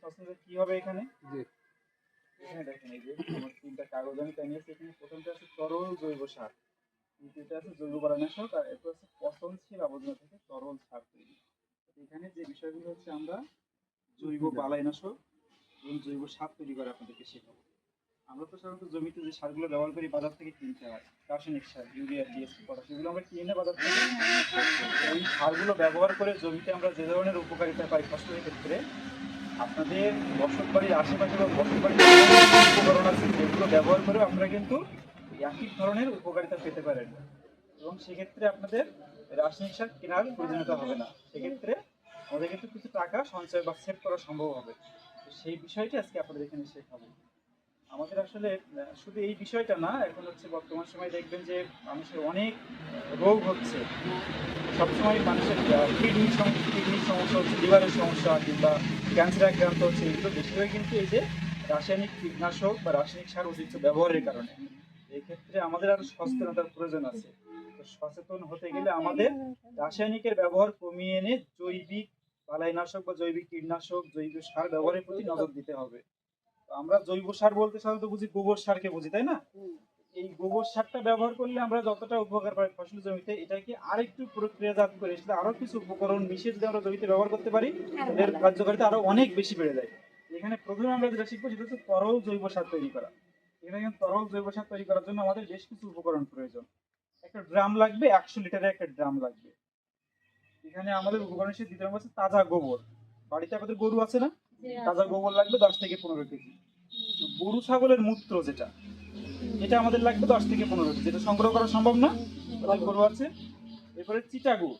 প্রশ্ন আছে কি হবে এখানে? জি। এখানে দেখেন এই যে আমার তিনটা কাগজ আমি টানিয়ে এখানে প্রথমটা আছে তরল জৈব সার দ্বিতীয়টা আছে জৈব পরাণাশক আর এরপর আছে পচনশীল আবর্জনা থেকে তরল সার তৈরি। তো এখানে যে বিষয়গুলো হচ্ছে আমরা জৈব বালাইনাশক এবং জৈব সার তৈরি করে আপনাদেরকে শেখাবো। আমরা তো সাধারণত জমিতে যে সারগুলো ব্যবহার করি বাজার থেকে কিনতে হয়। রাসায়নিক সার ইউরিয়া ডিএসপি পটাশ এগুলো আমরা কিনে বাজার থেকে এই সারগুলো ব্যবহার করে জমিতে আমরা যে ধরনের উপকারিতা পাই ফসলের ক্ষেত্রে আপনাদের বসত বাড়ির আশেপাশে বা বসত বাড়ির উপকরণ আছে, যেগুলো ব্যবহার করে আপনারা কিন্তু একই ধরনের উপকারিতা পেতে পারেন। এবং সেক্ষেত্রে আপনাদের রাসায়নিক সার কেনার প্রয়োজনীয়তা হবে না। সেক্ষেত্রে আমাদের কিন্তু কিছু টাকা সঞ্চয় বা সেভ করা সম্ভব হবে। সেই বিষয়টি আজকে আপনাদের এখানে শেখাবো আমাদের আসলে শুধু এই বিষয়টা না, এখন হচ্ছে বর্তমান সময় দেখবেন যে মানুষের অনেক রোগ হচ্ছে। সবসময় মানুষের কিডনি কিডনির সমস্যা হচ্ছে লিভারের সমস্যা কিংবা ক্যান্সার আক্রান্ত হচ্ছে। এগুলো বেশিরভাগ কিন্তু এই যে রাসায়নিক কীটনাশক বা রাসায়নিক সার অতিরিক্ত ব্যবহারের কারণে। এই ক্ষেত্রে আমাদের আরও সচেতনতার প্রয়োজন আছে। তো সচেতন হতে গেলে আমাদের রাসায়নিকের ব্যবহার কমিয়ে এনে জৈবিক বালাইনাশক বা জৈবিক কীটনাশক, জৈব সার ব্যবহারের প্রতি নজর দিতে হবে। আমরা জৈব সার বলতে সাধারণত বুঝি গোবর সারকে বুঝি তাই না? এই গোবর সারটা ব্যবহার করলে আমরা যতটা উপকার পাই ফসল জমিতে এটাকে আরেকটু প্রক্রিয়াজাত করে সেটা আরও কিছু উপকরণ মিশিয়ে যদি আমরা জমিতে ব্যবহার করতে পারি এর কার্যকারিতা আরও অনেক বেশি বেড়ে যায়। এখানে প্রথমে আমরা যেটা শিখব সেটা হচ্ছে তরল জৈব সার তৈরি করা। এখানে তরল জৈব সার তৈরি করার জন্য আমাদের বেশ কিছু উপকরণ প্রয়োজন। একটা ড্রাম লাগবে একশো লিটারের একটা ড্রাম লাগবে। এখানে আমাদের উপকরণ হিসেবে দিতে হচ্ছে তাজা গোবর। বাড়িতে আমাদের গরু আছে না? তাজা গোবর লাগবে দশ থেকে পনেরো কেজি। তো গরু ছাগলের মূত্র যেটা এটা আমাদের লাগবে দশ থেকে পনেরো কেজি। যেটা সংগ্রহ করা সম্ভব না গরু আছে। এরপরে চিটাগুড়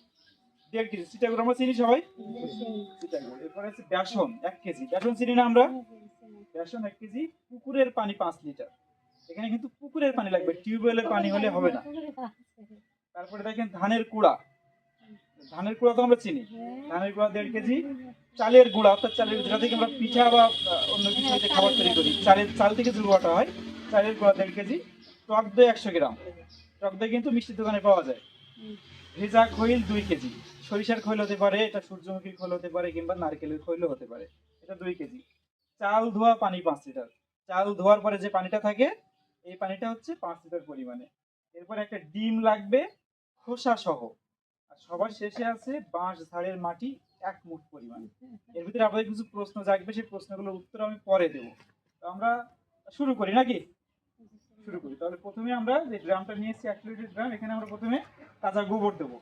দেড় কেজি। চিটাগুড় আমরা চিনি সবাই? চিটাগুড় এরপরে আছে বেসন এক কেজি। বেসন চিনি না আমরা? বেসন এক কেজি পুকুরের পানি পাঁচ লিটার। এখানে কিন্তু পুকুরের পানি লাগবে টিউবওয়েলের পানি হলে হবে না। তারপরে দেখেন ধানের কুড়া। ধানের কুড়া তো আমরা চিনি। ধানের গুঁড়া দেড় কেজি। চালের গুঁড়া অর্থাৎ চালের যেটা থেকে আমরা পিঠা বা অন্য কিছু খাবার তৈরি করি। চালের চাল থেকে যে গুঁড়াটা হয় চালের গুঁড়া দেড় কেজি টক দই একশো গ্রাম। টক দই কিন্তু মিষ্টির দোকানে পাওয়া যায়। ভেজা খৈল দুই কেজি। সরিষার খৈল হতে পারে এটা সূর্যমুখীর খৈল হতে পারে কিংবা নারকেলের খৈলও হতে পারে। এটা দুই কেজি। চাল ধোয়া পানি পাঁচ লিটার। চাল ধোয়ার পরে যে পানিটা থাকে এই পানিটা হচ্ছে পাঁচ লিটার পরিমাণে। এরপর একটা ডিম লাগবে খোসা সহ। আর সবার শেষে আছে বাঁশ ঝাড়ের মাটি এক মুঠ পরিমাণ। এর ভিতরে আপনাদের কিছু প্রশ্ন জাগবে সেই প্রশ্নগুলোর উত্তর আমি পরে দেবো। তো আমরা শুরু করি নাকি? শুরু করি। তাহলে প্রথমে আমরা যে ড্রামটা নিয়েছি এক লিটার ড্রাম এখানে আমরা প্রথমে তাজা গোবর দেবো।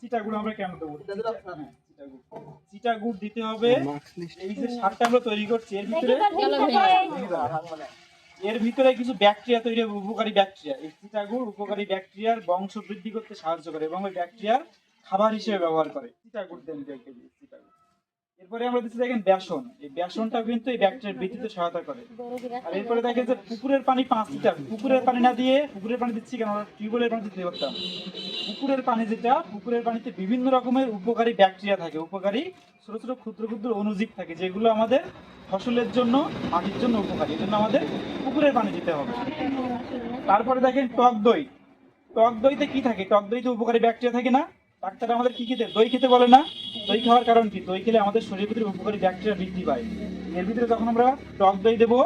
চিটাগুড় আমরা কেন দেবো? হ্যাঁ, চিটাগুড়। চিটাগুড় দিতে হবে এই যে সারটা আমরা তৈরি করছি এর ভিতরে এর ভিতরে কিছু ব্যাকটেরিয়া তৈরি হবে, উপকারী ব্যাকটেরিয়া। এই চিটাগুড় উপকারী ব্যাকটেরিয়ার বংশ বৃদ্ধি করতে সাহায্য করে এবং ওই ব্যাকটেরিয়ার খাবার হিসেবে ব্যবহার করে। চিটাগুড় দেন এরপরে আমরা দিচ্ছি দেখেন বেসন। এই বেসনটা কিন্তু এই ব্যাকটেরিয়ার বৃদ্ধিতে সহায়তা করে। আর এরপরে দেখেন যে পুকুরের পানি পাঁচ লিটার। পুকুরের পানি না দিয়ে পুকুরের পানি দিচ্ছি কেন? টিউবওয়েলের পানি দিতে পারতাম পুকুরের পানি যেটা, পুকুরের পানিতে বিভিন্ন রকমের উপকারী ব্যাকটেরিয়া থাকে, উপকারী ছোট ছোট ক্ষুদ্র ক্ষুদ্র অণুজীব থাকে, যেগুলো আমাদের ফসলের জন্য, মাটির জন্য উপকারী। এই জন্য আমাদের পুকুরের পানি দিতে হবে। তারপরে দেখেন টক দই। টক দইতে কি থাকে? টক দইতে উপকারী ব্যাকটেরিয়া থাকে না? ডাক্তার আমাদের কি খেতে দই খেতে বলে না। দই খাওয়ার কারণ কি? দই খেলে আমাদের শরীরের ভিতরে উপকারী ব্যাকটেরিয়া বৃদ্ধি পায়। এর ভিতরে যখন আমরা টক দই দেবো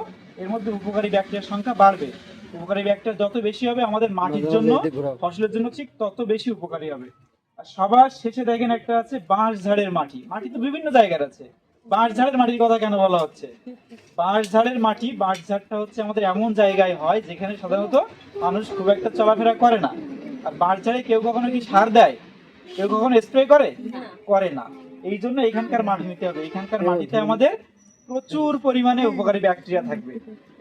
এর মধ্যে উপকারী ব্যাকটেরিয়ার সংখ্যা বাড়বে। উপকারী ব্যাকটেরিয়া যত বেশি হবে আমাদের মাটির জন্য ফসলের জন্য ঠিক তত বেশি উপকারী হবে। আর সবার শেষে দেখেন একটা আছে বাঁশ ঝাড়ের মাটি। মাটি তো বিভিন্ন জায়গার আছে। বাঁশ ঝাড়ের মাটির কথা কেন বলা হচ্ছে? বাঁশ ঝাড়ের মাটি বাঁশ ঝাড়টা হচ্ছে আমাদের এমন জায়গায় হয় যেখানে সাধারণত মানুষ খুব একটা চলাফেরা করে না। আর বাঁশ ঝাড়ে কেউ কখনো কি সার দেয়? কেউ কখনো স্প্রে করে? করে না। এই জন্য এখানকার মাটি নিতে হবে। এখানকার মাটিতে আমাদের প্রচুর পরিমাণে উপকারী ব্যাকটেরিয়া থাকবে,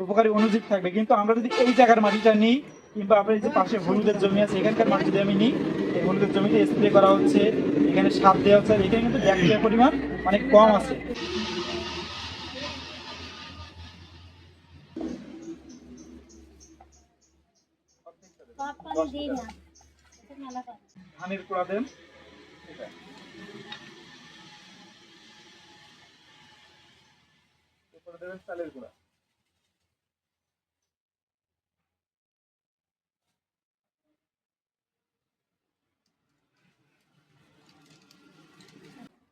উপকারী অনুজীব থাকবে। কিন্তু আমরা যদি এই জায়গার মাটিটা নিই কিংবা আপনার যে পাশে হলুদের জমি আছে এখানকার মাটি যদি আমি নিই এই হলুদের জমিতে স্প্রে করা হচ্ছে এখানে সার দেওয়া হচ্ছে এখানে কিন্তু ব্যাকটেরিয়ার পরিমাণ অনেক কম আছে। ধানের কুড়া দেন। দেবেন চালের গুঁড়া টক দই দেন চিনি দেন তারপর আপনার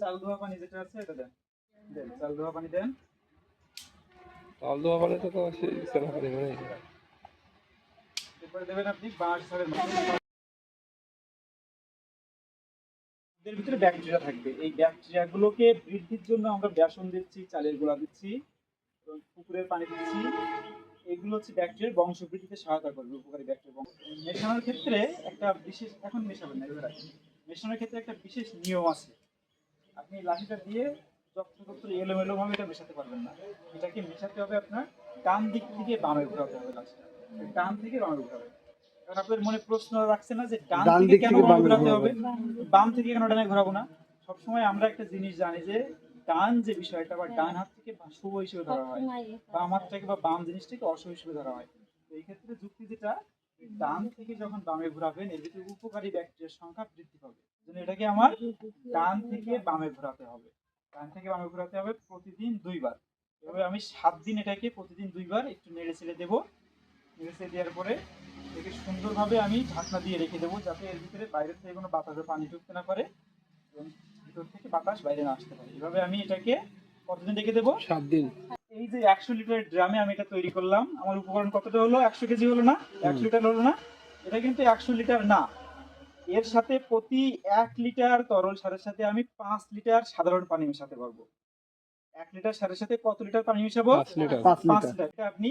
চাল ধোয়া পানি যেটা আছে এটা দেন, চাল ধোয়া পানি দেন। চাল দেওয়া মানে তো পানি মানে থাকবে। এই বৃদ্ধির জন্য আমরা দিচ্ছি, চালের গুঁড়া দিচ্ছি, এবং পুকুরের পানি দিচ্ছি। এগুলো হচ্ছে সহায়তা করবে, উপকারী মেশানোর ক্ষেত্রে একটা বিশেষ, এখন মেশাবেন মেশানোর ক্ষেত্রে একটা বিশেষ নিয়ম আছে। আপনি লাঠিটা দিয়ে যত্রতত্র এলোমেলো ভাবে এটা মেশাতে পারবেন না। এটাকে মেশাতে হবে আপনার ডান দিক থেকে বামে ঘোরাতে হবে লাঠিটা। ডান থেকে বামে ঘোরাবে আপনাদের মনে প্রশ্ন রাখছে না যে ডান থেকে কেন বামে ঘোরাতে হবে? বাম থেকে কেন ডানে ঘোরাবো না? সবসময় আমরা একটা জিনিস জানি যে ডান যে বিষয়টা বা ডান হাত থেকে শুভ হিসেবে ধরা হয় বাম হাতটাকে বা বাম জিনিসটাকে অশুভ হিসেবে ধরা হয়। তো এই ক্ষেত্রে যুক্তি যেটা ডান থেকে যখন বামে ঘোরাবেন এর ভিতরে উপকারী ব্যাকটেরিয়ার সংখ্যা বৃদ্ধি পাবে। জন্য এটাকে আমার ডান থেকে বামে ঘোরাতে হবে। ডান থেকে বামে ঘোরাতে হবে প্রতিদিন দুইবার। এভাবে আমি সাত দিন এটাকে প্রতিদিন দুইবার একটু নেড়ে ছেড়ে দেবো। ছেড়ে দেওয়ার পরে এটাকে সুন্দরভাবে আমি ঢাকনা দিয়ে রেখে দেবো যাতে এর ভিতরে বাইরে থেকে কোনো বাতাসে পানি ঢুকতে না পারে এবং ভিতর থেকে বাতাস বাইরে না আসতে পারে। এভাবে আমি এটাকে কতদিন রেখে দেবো? সাত দিন। এই যে একশো লিটার ড্রামে আমি এটা তৈরি করলাম আমার উপকরণ কতটা হলো? একশো কেজি হলো না? একশো লিটার হলো না? এটা কিন্তু একশো লিটার না। এর সাথে প্রতি এক লিটার তরল সারের সাথে আমি পাঁচ লিটার সাধারণ পানি মেশাতে পারব। এক লিটার সারের সাথে কত লিটার পানি মেশাবো? পাঁচ লিটার। পাঁচ লিটার। আপনি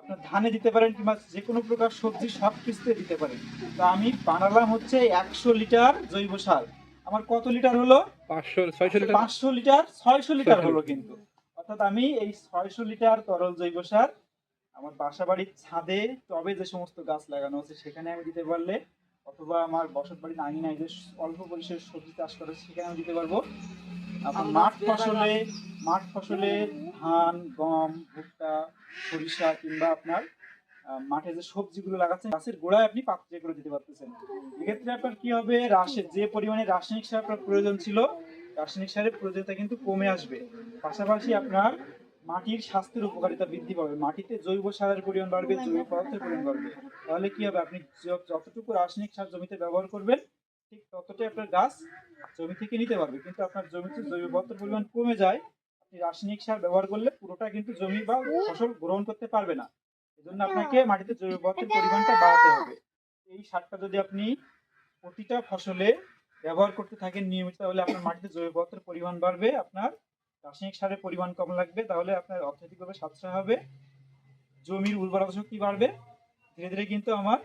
আপনার ধানে দিতে পারেন কিংবা যে কোনো প্রকার সবজি সব কিছুতে দিতে পারেন। তো আমি বানালাম হচ্ছে একশো লিটার জৈব সার। আমার কত লিটার হলো? পাঁচশো ছয়শো লিটার? পাঁচশো লিটার ছয়শো লিটার হলো কিন্তু। অর্থাৎ আমি এই ছয়শো লিটার তরল জৈব সার আমার বাসা বাড়ির ছাদে টবে যে সমস্ত গাছ লাগানো আছে সেখানে আমি দিতে পারলে অথবা আমার বসত বাড়ির আঙিনায় যে অল্প পরিসরে সবজি চাষ করে সেখানে আমি দিতে পারব। মাঠ ফসলে মাঠ ফসলে ধান, গম, ভুট্টা, সরিষা কিংবা আপনার মাঠে যে সবজিগুলো লাগাচ্ছেন, গাছের গোড়ায় আপনি পাত্রে করে দিতে পারতেছেন। এক্ষেত্রে আপনার কি হবে? রাসে যে পরিমাণে রাসায়নিক সার আপনার প্রয়োজন ছিল, রাসায়নিক সারের প্রয়োজনটা কিন্তু কমে আসবে। পাশাপাশি আপনার মাটির স্বাস্থ্যের উপকারিতা বৃদ্ধি পাবে। মাটিতে জৈব সারের পরিমাণ বাড়বে, জৈব পদার্থের পরিমাণ বাড়বে। তাহলে কি হবে? আপনি যতটুকু রাসায়নিক সার জমিতে ব্যবহার করবেন, ঠিক ততটাই আপনার গাছ জমি থেকে নিতে পারবে কিন্তু আপনার জমিতে জৈব পদার্থের পরিমাণ কমে যায় আপনি রাসায়নিক সার ব্যবহার করলে পুরোটা কিন্তু জমি বা ফসল গ্রহণ করতে পারবে না। এজন্য আপনাকে মাটিতে জৈব পদার্থের পরিমাণটা বাড়াতে হবে। এই সারটা যদি আপনি প্রতিটা ফসলে ব্যবহার করতে থাকেন নিয়মিত তাহলে আপনার মাটিতে জৈব পদার্থের পরিমাণ বাড়বে আপনার রাসায়নিক সারের পরিমাণ কম লাগবে তাহলে আপনার অর্থনৈতিকভাবে সাশ্রয় হবে জমির উর্বরতা শক্তি বাড়বে ধীরে ধীরে কিন্তু আমার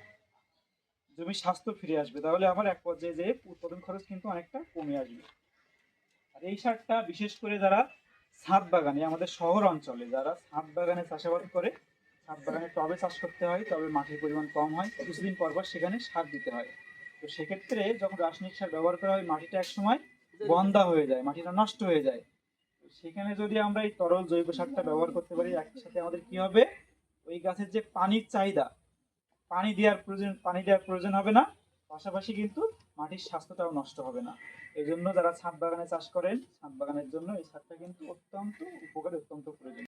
জমির স্বাস্থ্য ফিরে আসবে, তাহলে আমার এক পর্যায়ে যে উৎপাদন খরচ কিন্তু অনেকটা কমে আসবে। আর এই সারটা বিশেষ করে যারা ছাদ বাগানে, আমাদের শহর অঞ্চলে যারা ছাদ বাগানে চাষাবাদ করে ছাদ বাগানে টবে চাষ করতে হয় তবে মাটির পরিমাণ কম হয়, কিছুদিন পর পর সেখানে সার দিতে হয়। তো সেক্ষেত্রে যখন রাসায়নিক সার ব্যবহার করা হয়, মাটিটা একসময় বন্ধা হয়ে যায়, মাটিটা নষ্ট হয়ে যায়। সেখানে যদি আমরা এই তরল জৈব সারটা ব্যবহার করতে পারি, একসাথে আমাদের কি হবে? ওই গাছের যে পানির চাহিদা পানি দেওয়ার প্রয়োজন, পানি দেওয়ার প্রয়োজন হবে না। পাশাপাশি কিন্তু মাটির স্বাস্থ্যটাও নষ্ট হবে না। এই জন্য যারা ছাদ বাগানে চাষ করেন, ছাদ বাগানের জন্য এই সারটা কিন্তু অত্যন্ত উপকারী, অত্যন্ত প্রয়োজন।